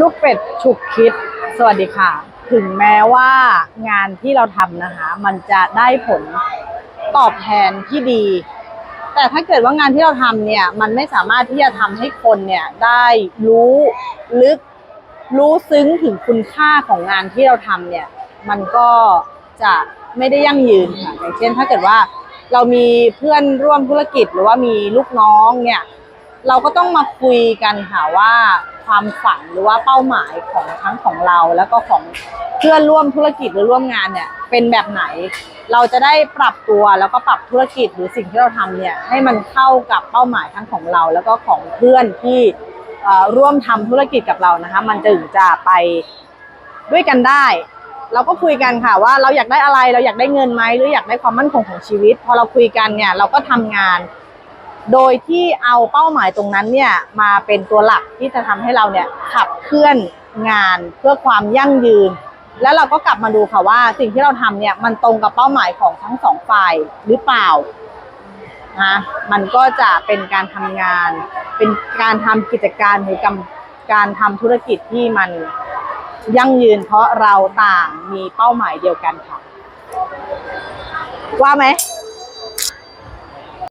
ลูกเป็ดฉุกคิด สวัสดีค่ะ ถึงแม้ว่างานที่เราทำนะคะ มันจะได้ผลตอบแทนที่ดี แต่ถ้าเกิดว่างานที่เราทำเนี่ย มันไม่สามารถที่จะทำให้คนเนี่ยได้รู้ลึกรู้ซึ้งถึงคุณค่าของงานที่เราทำเนี่ย มันก็จะไม่ได้ยั่งยืนค่ะอย่างเช่น ถ้าเกิดว่าเรามีเพื่อนร่วมธุรกิจหรือว่ามีลูกน้องเนี่ย เราก็ต้องมาคุยกันค่ะว่าความฝันหรือว่าเป้าหมายของทั้งของเราแล้วก็ของเพื่อนร่วมธุรกิจหรือร่วมงานเนี่ยเป็นแบบไหน เราจะได้ปรับตัวแล้วก็ปรับธุรกิจหรือสิ่งที่เราทำเนี่ยให้มันเข้ากับเป้าหมายทั้งของเรา แล้วก็ของเพื่อนที่ร่วมทำธุรกิจกับเรานะคะ มันถึงจะไปด้วยกันได้ เราก็คุยกันค่ะว่าเราอยากได้อะไรเราอยากได้เงินไหมหรืออยากได้ความมั่นคงของชีวิต พอเราคุยกันเนี่ยเราก็ทำงาน โดยที่เอาเป้าหมายตรงนั้นเนี่ยมาเป็นตัวหลักที่จะทำให้เราเนี่ยขับเคลื่อนงานเพื่อความยั่งยืน แล้วเราก็กลับมาดูค่ะว่าสิ่งที่เราทำเนี่ยมันตรงกับเป้าหมายของทั้งสองฝ่ายหรือเปล่านะมันก็จะเป็นการทำงาน เป็นการทำกิจการหรือกการทำธุรกิจที่มันยั่งยืนเพราะเราต่างมีเป้าหมายเดียวกันค่ะ ว่าไหม